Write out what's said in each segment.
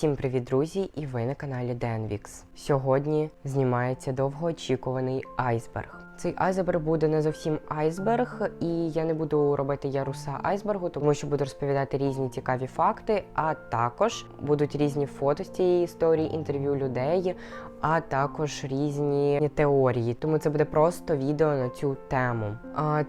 Всім привіт, друзі! І ви на каналі Денвікс. Сьогодні знімається довгоочікуваний айсберг. Цей айсберг буде не зовсім айсберг, і я не буду робити яруса айсбергу, тому що буду розповідати різні цікаві факти, а також будуть різні фото з цієї історії, інтерв'ю людей, а також різні теорії. Тому це буде просто відео на цю тему.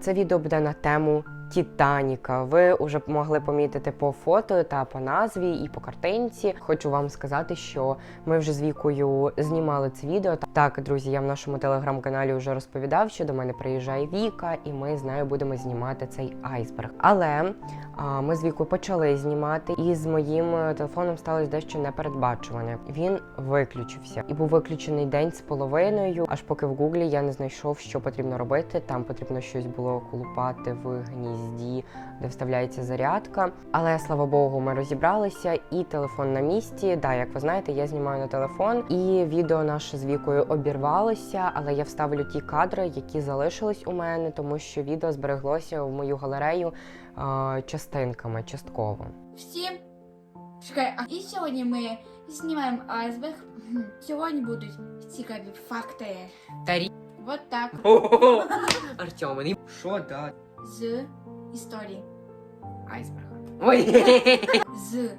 Це відео буде на тему Титаніка. Ви вже могли помітити по фото та по назві і по картинці. Хочу вам сказати, що ми вже з вікою знімали це відео. Так, друзі, я в нашому телеграм-каналі вже розповідав, що до мене приїжджає Віка, і ми з нею будемо знімати цей айсберг. Але а, ми з вікою почали знімати, і з моїм е, телефоном сталося дещо непередбачуване. Він виключився і був виключений день з половиною. Аж поки в гуглі я не знайшов, що потрібно робити. Там потрібно щось було колупати в гнізді, де вставляється зарядка. Але слава Богу, ми розібралися, і телефон на місці. Да, як ви знаєте, я знімаю на телефон, і відео наше з вікою обірвалося. Але я вставлю ті кадри, які залишились у мене, тому що відео збереглося в мою галерею е, частинками, частково. Всім чекай, а і сьогодні ми знімаємо айсберг. Сьогодні будуть цікаві факти. Тарі. Вот так. Артем, що да? З історії айсберга. Ой. З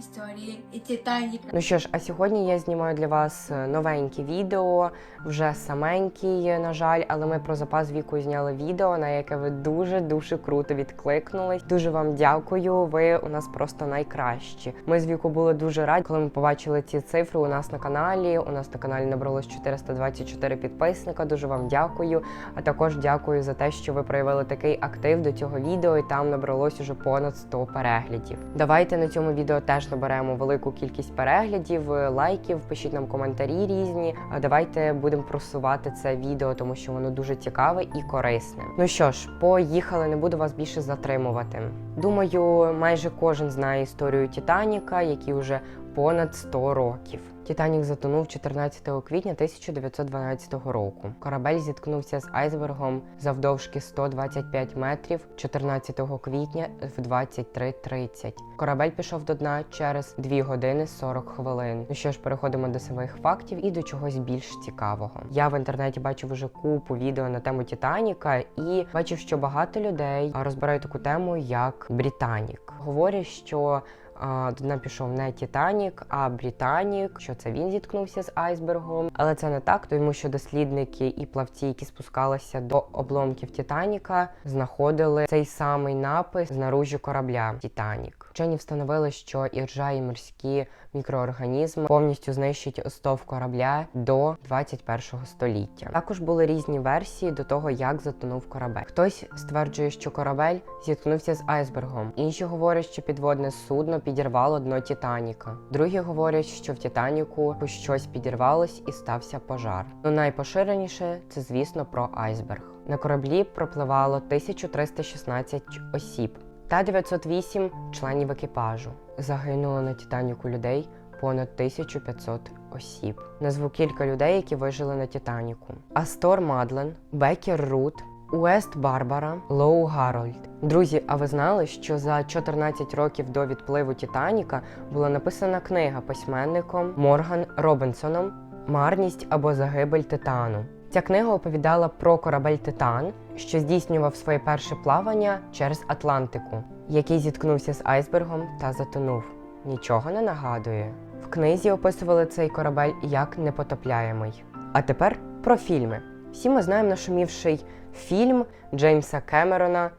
історії і Титаніка. Ну що ж, а сьогодні я знімаю для вас е, новеньке відео, вже саменький, е, на жаль, але ми про запас віку зняли відео, на яке ви дуже дуже круто відкликнулись. Дуже вам дякую. Ви у нас просто найкращі. Ми з віку були дуже раді, коли ми побачили ці цифри у нас на каналі. У нас на каналі набралось 424 підписника. Дуже вам дякую. А також дякую за те, що ви проявили такий актив до цього відео, і там набралось уже понад 100 переглядів. Давайте на цьому відео теж наберемо велику кількість переглядів, е, лайків. Пишіть нам коментарі різні. Давайте будемо просувати це відео, тому що воно дуже цікаве і корисне. Ну що ж, поїхали, не буду вас більше затримувати. Думаю, майже кожен знає історію Титаніка, який вже понад 100 років. Титанік затонув 14 квітня 1912 року. Корабель зіткнувся з айсбергом завдовжки 125 метрів 14 квітня в 23.30. Корабель пішов до дна через 2 години 40 хвилин. Ну що ж, переходимо до самих фактів і до чогось більш цікавого. Я в інтернеті бачив уже купу відео на тему Титаніка і бачив, що багато людей розбирають таку тему, як Британік. Говорять, що до дна пішов не Титанік, а Британік, що це він зіткнувся з айсбергом. Але це не так, тому що дослідники і плавці, які спускалися до обломків Титаніка, знаходили цей самий напис з наружі корабля Титанік. Вчені встановили, що іржа і морські мікроорганізми повністю знищать остов корабля до 21 століття. Також були різні версії до того, як затонув корабель. Хтось стверджує, що корабель зіткнувся з айсбергом. Інші говорять, що підводне судно підірвало дно Титаніка. Другі говорять, що в Титаніку щось підірвалось і стався пожар. Ну найпоширеніше це, звісно, про айсберг. На кораблі пропливало 1316 осіб та 908 членів екіпажу. Загинуло на Титаніку людей понад 1500 осіб. Назву кілька людей, які вижили на Титаніку: Астор Мадлен, Бекер Рут, Уест Барбара, Лоу Гарольд. Друзі, а ви знали, що за 14 років до відпливу Титаніка була написана книга письменником Морган Робінсоном Марність або загибель Титану. Ця книга оповідала про корабель Титан, що здійснював своє перше плавання через Атлантику, який зіткнувся з айсбергом та затонув. Нічого не нагадує. В книзі описували цей корабель як непотопляємий. А тепер про фільми. Всі ми знаємо нашумівший фільм Джеймса Кемерона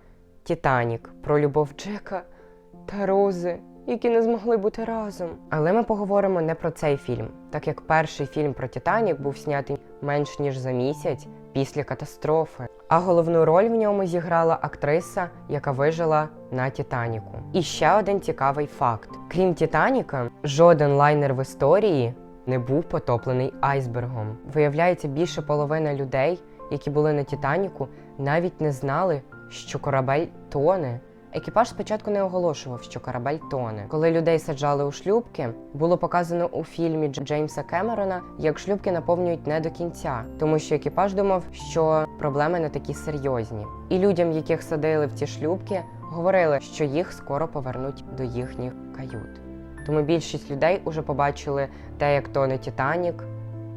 Титанік про любов Джека та Рози, які не змогли бути разом. Але ми поговоримо не про цей фільм, так як перший фільм про Титанік був знятий менш ніж за місяць після катастрофи. А головну роль в ньому зіграла актриса, яка вижила на Титаніку. І ще один цікавий факт: крім Титаніка, жоден лайнер в історії не був потоплений айсбергом. Виявляється, більше половини людей, які були на Титаніку, навіть не знали, що корабель тоне. Екіпаж спочатку не оголошував, що корабель тоне. Коли людей саджали у шлюбки, було показано у фільмі Дж- Джеймса Кемерона, як шлюбки наповнюють не до кінця, тому що екіпаж думав, що проблеми не такі серйозні. І людям, яких садили в ці шлюбки, говорили, що їх скоро повернуть до їхніх кают. Тому більшість людей уже побачили те, як тоне Титанік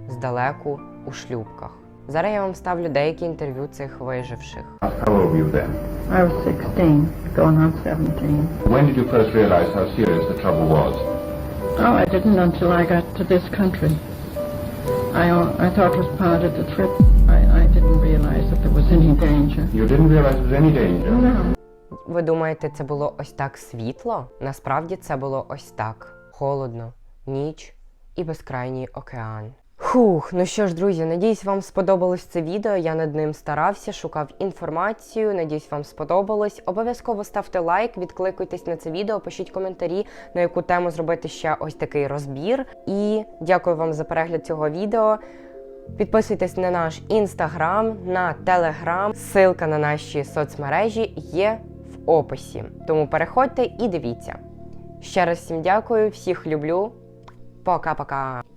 здалеку у шлюбках. Зараз я вам ставлю деякі інтерв'ю цих виживших. How old were you then? I was 16, going on 17. When did you first realize how serious the trouble was? Oh, I didn't until I got to this country. I, I thought it was part of the trip. I, I didn't realize that there was any danger. You didn't realize there was any danger? No. Ви думаєте, це було ось так світло? Насправді це було ось так: холодно, ніч і безкрайній океан. Хух, ну що ж, друзі, надіюсь, вам сподобалось це відео. Я над ним старався, шукав інформацію. Надіюсь, вам сподобалось. Обов'язково ставте лайк, відкликуйтесь на це відео, пишіть коментарі, на яку тему зробити ще ось такий розбір. І дякую вам за перегляд цього відео. Підписуйтесь на наш інстаграм, на телеграм. Ссылка на наші соцмережі є в описі. Тому переходьте і дивіться. Ще раз всім дякую, всіх люблю. Пока-пока.